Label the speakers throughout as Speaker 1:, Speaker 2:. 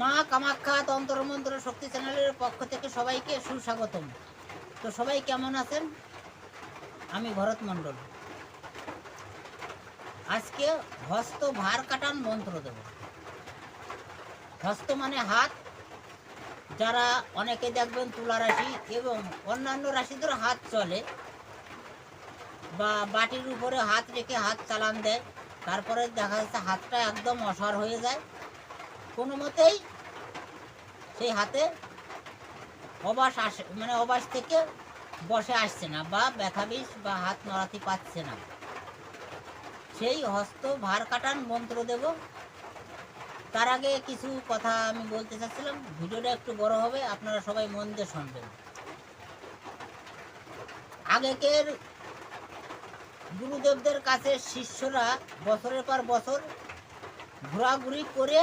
Speaker 1: মা কামাখ্যা তন্ত্রমন্ত্র শক্তি চ্যানেলের পক্ষ থেকে সবাইকে সুস্বাগতম। তো সবাই কেমন আছেন? আমি ভরত মণ্ডল। আজকে হস্ত ভার কাটান মন্ত্র দেব। হস্ত মানে হাত। যারা অনেকে দেখবেন তুলা রাশি এবং অন্যান্য রাশিদের হাত চলে বা বাটির উপরে হাত রেখে হাত চালান দেয়, তারপরে দেখা যাচ্ছে হাতটা একদম অসার হয়ে যায়। কোনো মতেই সেই হাতে অবাস আসে মানে অবাস থেকে বসে আসছে না বা ব্যথা বিষ বা হাত নড়াতে পারছে না। সেই হস্ত ভার কাটান মন্ত্র দেব। তার আগে কিছু কথা আমি বলতে চাচ্ছিলাম। ভিডিওটা একটু বড় হবে, আপনারা সবাই মন দিয়ে শুনবেন। আগেকের গুরুদেবদের কাছে শিষ্যরা বছরের পর বছর ঘোরাঘুরি করে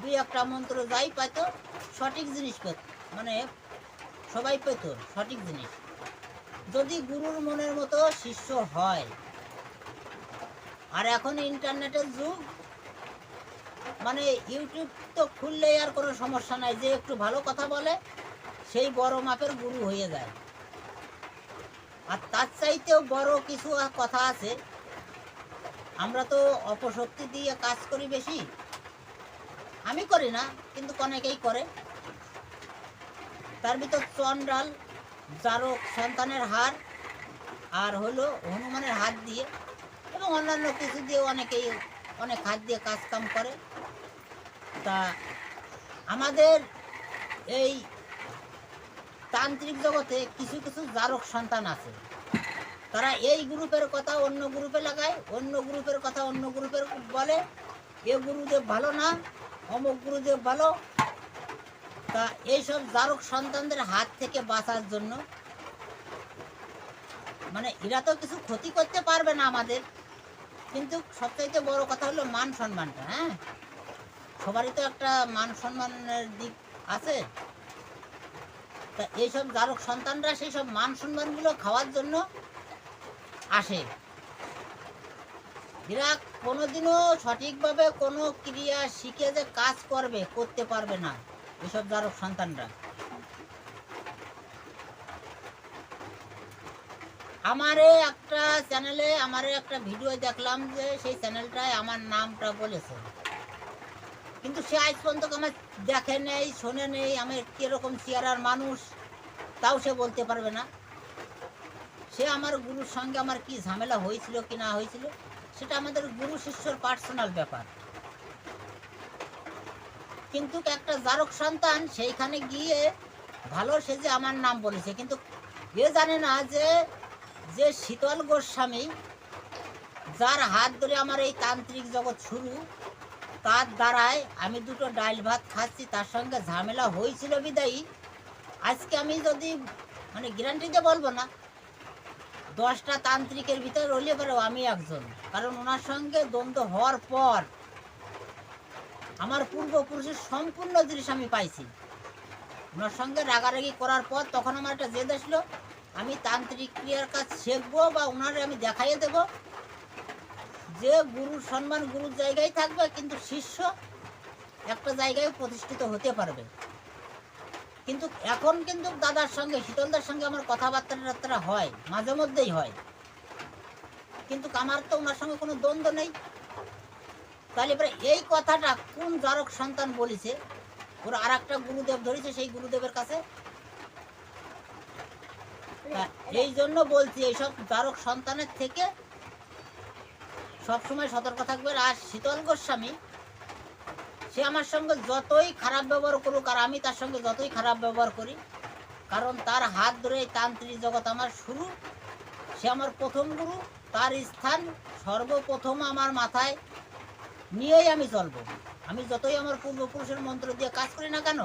Speaker 1: দুই একটা মন্ত্র যাই পেত সঠিক জিনিস পেত মানে সবাই পেত সঠিক জিনিস। যদি গুরুর মনের মতো শিষ্য হয়। আর এখন ইন্টারনেটের যুগ মানে ইউটিউব তো খুললেই আর কোনো সমস্যা নাই, যে একটু ভালো কথা বলে, সেই বড় মাপের গুরু হয়ে যায়। আর তার চাইতেও বড় কিছু কথা আছে। আমরা তো অপশক্তি দিয়ে কাজ করি বেশি। আমি করি না, কিন্তু অনেকেই করে। তার ভিতর চন্ডাল জারক, সন্তানের হার আর হলো হনুমানের হাত দিয়ে এবং অন্যান্য কিছু দিয়ে অনেকেই অনেক হাত দিয়ে কাজ কাম করে। তা আমাদের এই তান্ত্রিক জগতে কিছু কিছু জারক সন্তান আছে। তারা এই গ্রুপের কথা অন্য গ্রুপে লাগায়, অন্য গ্রুপের কথা অন্য গ্রুপের বলে। এ গুরুদেব ভালো না গুরুদেব ভালো। তা এইসব জারক সন্তানদের হাত থেকে বাঁচার জন্য মানে এরা তো কিছু ক্ষতি করতে পারবে না আমাদের। কিন্তু সবচাইতে বড় কথা হলো মান সম্মানটা হ্যাঁ? সবারই তো একটা মান সম্মানের দিক আছে। তা এইসব জারক সন্তানরা সেই সব মান সম্মানগুলো খাওয়ার জন্য আসে। এরা কোনোদিনও সঠিকভাবে কোনো ক্রিয়া শিখে যে কাজ করবে, করতে পারবে না। এসব জারক সন্তানরা। আমারে একটা চ্যানেলে, আমারে একটা ভিডিও দেখলাম যে সেই চ্যানেলটায় আমার নামটা বলেছে। কিন্তু সে আজ পর্যন্ত আমার দেখে নেই, শোনে নেই, আমি কীরকম চেয়ারার মানুষ, তাও সে বলতে পারবে না। সে আমার গুরুর সঙ্গে আমার কি ঝামেলা হয়েছিল কি না হয়েছিল? সেটা আমাদের গুরু শিষ্যর পার্সোনাল ব্যাপার। কিন্তু একটা জারক সন্তান সেইখানে গিয়ে ভালো সে যে আমার নাম বলেছে। কিন্তু এ জানে না যে যে শীতল গোস্বামী, যার হাত ধরে আমার এই তান্ত্রিক জগৎ শুরু, তার দ্বারায় আমি দুটো ডাইল ভাত খাচ্ছি, তার সঙ্গে ঝামেলা হয়েছিল বিদায়ী। আজকে আমি যদি মানে গ্যারান্টিতে বলব না দশটা তান্ত্রিকের ভিতরে রইলে পারো আমি একজন। কারণ ওনার সঙ্গে দ্বন্দ্ব হওয়ার পর আমার পূর্বপুরুষের সম্পূর্ণ জিনিস আমি পাইছি। ওনার সঙ্গে রাগারাগি করার পর তখন আমার একটা জেদ আসলো, আমি তান্ত্রিক ক্রিয়ার কাজ শিখব বা ওনারে আমি দেখাইয়ে দেব। যে গুরুর সম্মান গুরুর জায়গায় থাকবে, কিন্তু শিষ্য একটা জায়গায় প্রতিষ্ঠিত হতে পারবে। কিন্তু এখন কিন্তু দাদার সঙ্গে, শীতলদার সঙ্গে আমার কথাবার্তা হয়, মাঝে মধ্যেই হয়। কিন্তু আমার তো ওনার সঙ্গে কোনো দ্বন্দ্ব নেই। তাহলে এবারে এই কথাটা কোন জারক সন্তান বলেছে? ওরা আর একটা গুরুদেব ধরেছে সেই গুরুদেবের কাছে। এই জন্য বলছি, এইসব জারক সন্তানের থেকে সবসময় সতর্ক থাকবেন। আর শীতল গোস্বামী সে আমার সঙ্গে যতই খারাপ ব্যবহার করুক আর আমি তার সঙ্গে যতই খারাপ ব্যবহার করি, কারণ তার হাত ধরে তান্ত্রিক জগৎ আমার শুরু, সে আমার প্রথম গুরু, তার স্থান সর্বপ্রথম আমার মাথায় নিয়েই আমি চলবো। আমি যতই আমার পূর্বপুরুষের মন্ত্র দিয়ে কাজ করি না কেন,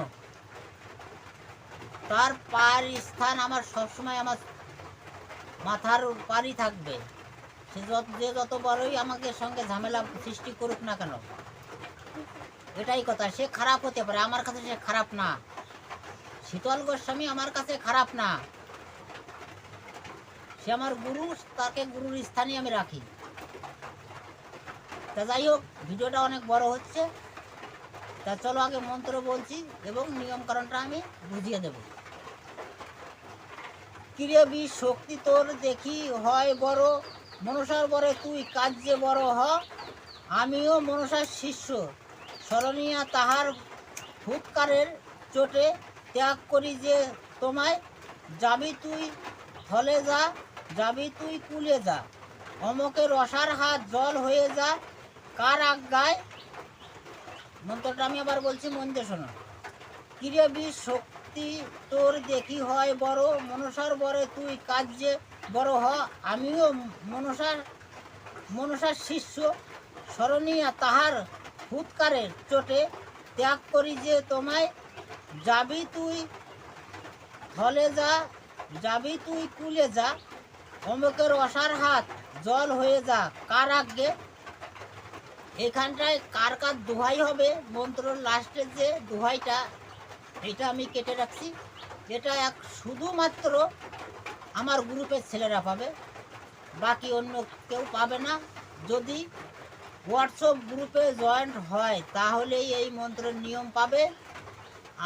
Speaker 1: তার পার স্থান আমার সবসময় আমার মাথার পারই থাকবে। সে যত যে যত বড়ই আমাকে সঙ্গে ঝামেলা সৃষ্টি করুক না কেন এটাই কথা, সে খারাপ হতে পারে, আমার কাছে সে খারাপ না। শীতল গোস্বামী আমার কাছে খারাপ না। সে আমার গুরু, তাকে গুরুর স্থানে আমি রাখি। তা যাই হোক, ভিডিওটা অনেক বড় হচ্ছে। তা চলো আগে মন্ত্র বলছি এবং নিয়মকানুনটা আমি বুঝিয়ে দেব। কিরে বি, শক্তি তোর দেখি হয় বড়। মনসার বরে তুই কার্যে বড় হ। আমিও মনসার শিষ্য। স্মরণীয়া তাহার ফুৎকারের চোটে ত্যাগ করি যে তোমায়, যাবি তুই ফলে যা, যাবি তুই কুলে যা। অমকের রসার হাত জল হয়ে যা, কার আজ্ঞায়? মন্ত্রটা আমি আবার বলছি, মন দিয়ে শোনো। কিরে বি শক্তি, তোর দেখি হয় বড়, মনসার বরে তুই কার্যে বড় হ, আমিও মনসার মনসার শিষ্য। স্মরণীয়া তাহার ফুৎকারের চোটে ত্যাগ করি যে তোমায়। যাবি তুই ফলে যা, যাবি তুই কুলে যা। অমুকের অসার হাত জল হয়ে যা কার আগে এখানটায় কার কার দোহাই হবে? মন্ত্রর লাস্টের যে দোহাইটা, এটা আমি কেটে রাখছি। এটা এক শুধুমাত্র আমার গ্রুপের ছেলেরা পাবে। বাকি অন্য কেউ পাবে না। যদি হোয়াটসঅ্যাপ গ্রুপে জয়েন্ট হয়, তাহলেই এই মন্ত্রের নিয়ম পাবে।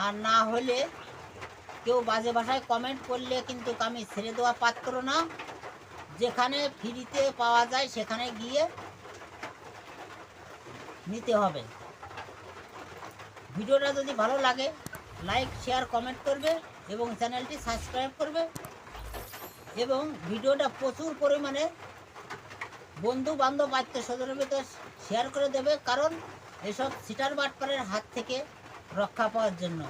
Speaker 1: আর না হলে কেউ বাজে ভাষায় কমেন্ট করলে কিন্তু আমি ছেড়ে দেওয়া পাত্র না। যেখানে ফ্রিতে পাওয়া যায় সেখানে গিয়ে নিতে হবে। ভিডিওটা যদি ভালো লাগে লাইক শেয়ার কমেন্ট করবে এবং চ্যানেলটি সাবস্ক্রাইব করবে। এবং ভিডিওটা প্রচুর পরিমাণে বন্ধু বান্ধব আত্মীয় স্বজনের ভিতরে শেয়ার করে দেবে কারণ এসব সিটার বাটপারের হাত থেকে রক্ষা পাওয়ার জন্য।